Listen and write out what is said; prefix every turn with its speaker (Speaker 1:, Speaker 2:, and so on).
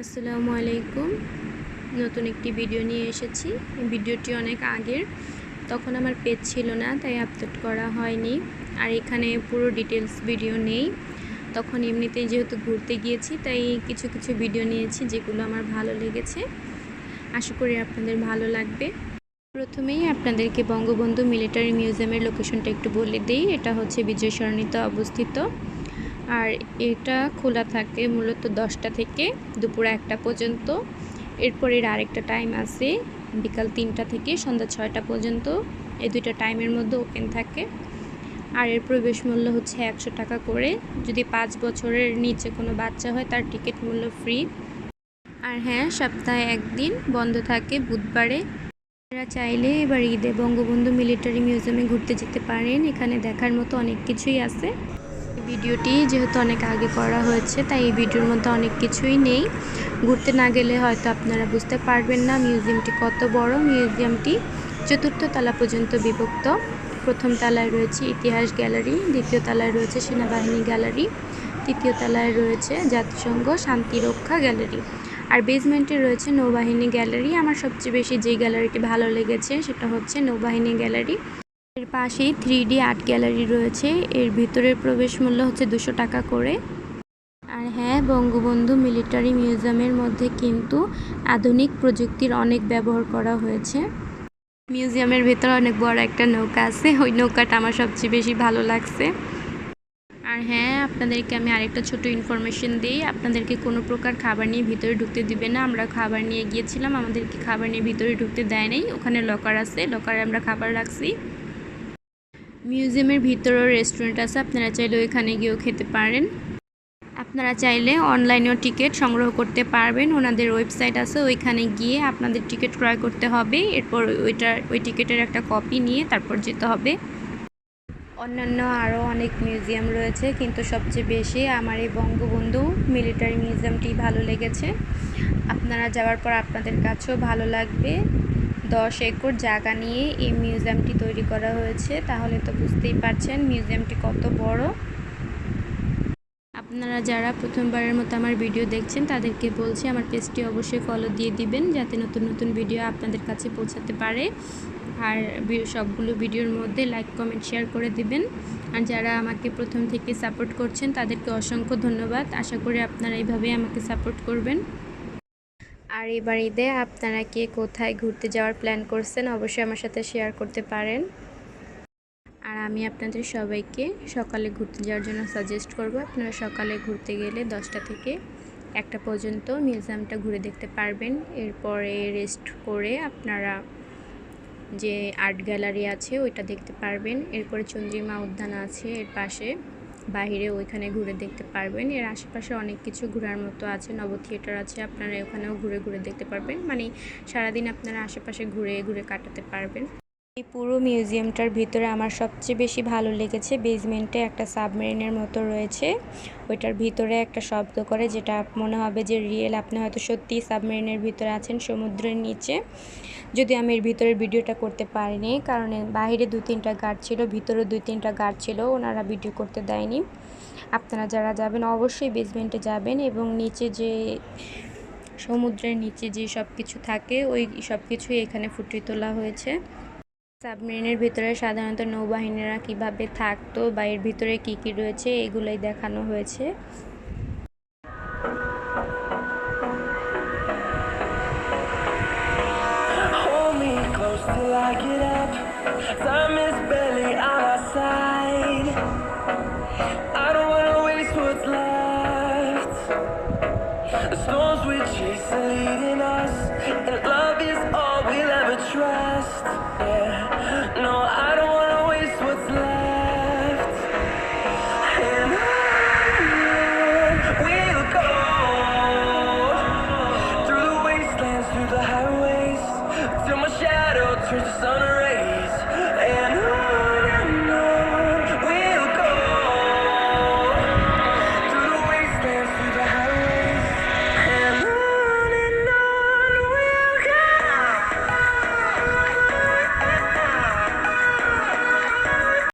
Speaker 1: আসসালামু আলাইকুম। নতুন একটি ভিডিও নিয়ে এসেছি। ভিডিওটি অনেক আগের। তখন আমার পেজ ছিল না, তাই আপলোড করা হয়নি। আর এখানে পুরো ডিটেলস ভিডিও নেই। তখন এমনিতেই যেহেতু ঘুরতে গিয়েছি, তাই কিছু কিছু ভিডিও নিয়েছি যেগুলো আমার ভালো লেগেছে। আশা করি আপনাদের ভালো লাগবে। প্রথমেই আপনাদেরকে বঙ্গবন্ধু মিলিটারি মিউজিয়ামের লোকেশনটা একটু বলে দিই। এটা হচ্ছে বিজয় সরণিতে অবস্থিত। আর এটা খোলা থাকে মূলত দশটা থেকে দুপুর একটা পর্যন্ত। এরপর এর আরেকটা টাইম আছে বিকাল তিনটা থেকে সন্ধ্যা ছয়টা পর্যন্ত। এই দুইটা টাইমের মধ্যে ওপেন থাকে। আর এর প্রবেশ মূল্য হচ্ছে একশো টাকা করে। যদি পাঁচ বছরের নিচে কোনো বাচ্চা হয়, তার টিকিট মূল্য ফ্রি আর হ্যাঁ সপ্তাহে একদিন বন্ধ থাকে বুধবারে। আপনারা চাইলে এবার ঈদে বঙ্গবন্ধু মিলিটারি মিউজিয়ামে ঘুরতে যেতে পারেন। এখানে দেখার মতো অনেক কিছুই আছে। ভিডিওটি যেহেতু অনেক আগে করা হয়েছে, তাই এই ভিডিওর মধ্যে অনেক কিছুই নেই। ঘুরতে না গেলে হয়তো আপনারা বুঝতে পারবেন না মিউজিয়ামটি কত বড়। মিউজিয়ামটি চতুর্থ তলা পর্যন্ত বিভক্ত। প্রথম তলায় রয়েছে ইতিহাস গ্যালারি, দ্বিতীয় তলায় রয়েছে সেনাবাহিনী গ্যালারি, তৃতীয় তলায় রয়েছে জাতিসংঘ শান্তিরক্ষা গ্যালারি। আর বেসমেন্টে রয়েছে নৌবাহিনী গ্যালারি। আমার সবচেয়ে বেশি যে গ্যালারিটি ভালো লেগেছে সেটা হচ্ছে নৌবাহিনী গ্যালারি। এর পাশেই থ্রি ডি আর্ট গ্যালারি রয়েছে। এর ভিতরের প্রবেশ মূল্য হচ্ছে দুশো টাকা করে। আর হ্যাঁ বঙ্গবন্ধু মিলিটারি মিউজিয়ামের মধ্যে কিন্তু আধুনিক প্রযুক্তির অনেক ব্যবহার করা হয়েছে। মিউজিয়ামের ভেতরে অনেক বড় একটা নৌকা আছে। ওই নৌকাটা আমার সবচেয়ে বেশি ভালো লাগছে। আর হ্যাঁ আপনাদেরকে আমি আরেকটা ছোট ইনফরমেশন দিই। আপনাদেরকে কোনো প্রকার খাবার নিয়ে ভিতরে ঢুকতে দিবে না। আমরা খাবার নিয়ে গিয়েছিলাম। আমাদেরকে খাবার নিয়ে ভিতরে ঢুকতে দেয় নাই। ওখানে লকার আছে। লকারে আমরা খাবার রাখছি। মিউজিয়ামের ভিতরেও রেস্টুরেন্ট আছে, আপনারা চাইলে ওইখানে গিয়েও খেতে পারেন। আপনারা চাইলে অনলাইনেও টিকিট সংগ্রহ করতে পারবেন, ওনাদের ওয়েবসাইট আছে, ওইখানে গিয়ে আপনাদের টিকিট ক্রয় করতে হবে, এরপর ওইটার ওই টিকিটের একটা কপি নিয়ে তারপর যেতে হবে। অন্যান্য আরও অনেক মিউজিয়াম রয়েছে, কিন্তু সবচেয়ে বেশি আমার এই বঙ্গবন্ধু মিলিটারি মিউজিয়ামটি ভালো লেগেছে। আপনারা যাওয়ার পর আপনাদের কাছেও ভালো লাগবে। দশ একর জায়গা নিয়ে এই মিউজিয়ামটি তৈরি করা হয়েছে, তাহলে তো বুঝতেই পারছেন মিউজিয়ামটি কত বড়। আপনারা যারা প্রথমবারের মতো আমার ভিডিও দেখছেন, তাদেরকে বলছি আমার পেজটি অবশ্যই ফলো দিয়ে দিবেন, যাতে নতুন নতুন ভিডিও আপনাদের কাছে পৌঁছাতে পারে। আর সবগুলো ভিডিওর মধ্যে লাইক কমেন্ট শেয়ার করে দিবেন। আর যারা আমাকে প্রথম থেকে সাপোর্ট করছেন, তাদেরকে অসংখ্য ধন্যবাদ। আশা করি আপনারা এইভাবে আমাকে সাপোর্ট করবেন। আর এবার ঈদে আপনারা কে কোথায় ঘুরতে যাওয়ার প্ল্যান করছেন অবশ্যই আমার সাথে শেয়ার করতে পারেন। আর আমি আপনাদের সবাইকে সকালে ঘুরতে যাওয়ার জন্য সাজেস্ট করব, আপনারা সকালে ঘুরতে গেলে দশটা থেকে একটা পর্যন্ত মিউজিয়ামটা ঘুরে দেখতে পারবেন। এরপরে রেস্ট করে আপনারা যে আর্ট গ্যালারি আছে ওইটা দেখতে পারবেন। এরপরে চন্দ্রিমা উদ্যান আছে এর পাশে। বাহিরে ওইখানে ঘুরে দেখতে পারবেন। এর আশেপাশে অনেক কিছু ঘোরার মতো আছে। নব থিয়েটার আছে, আপনারা ওখানেও ঘুরে ঘুরে দেখতে পারবেন। মানে সারাদিন আপনারা আশেপাশে ঘুরে ঘুরে কাটাতে পারবেন। এই পুরো মিউজিয়ামটার ভিতরে আমার সবচেয়ে বেশি ভালো লেগেছে। বেসমেন্টে একটা সাবমেরিনের মতো রয়েছে। ওইটার ভিতরে একটা শব্দ করে যেটা মনে হবে যে রিয়েল আপনি হয়তো সত্যি সাবমেরিনের ভিতরে আছেন সমুদ্রের নিচে। যদি আমি এর ভিতরের ভিডিওটা করতে পারিনি, কারণ বাইরে দু তিনটা গার্ড ছিল, ভিতরে দুই তিনটা গার্ড ছিল, ওনারা ভিডিও করতে দেয়নি। আপনারা যারা যাবেন, অবশ্যই বেসমেন্টে যাবেন এবং নিচে যে সমুদ্রের নিচে যে সব কিছু থাকে, ওই সব কিছুই এখানে ফুটিয়ে তোলা হয়েছে। সাবমেরিনের ভিতরে সাধারণত নৌবাহিনীরা কীভাবে থাকতো বা এর ভিতরে কী কী রয়েছে, এগুলোই দেখানো হয়েছে.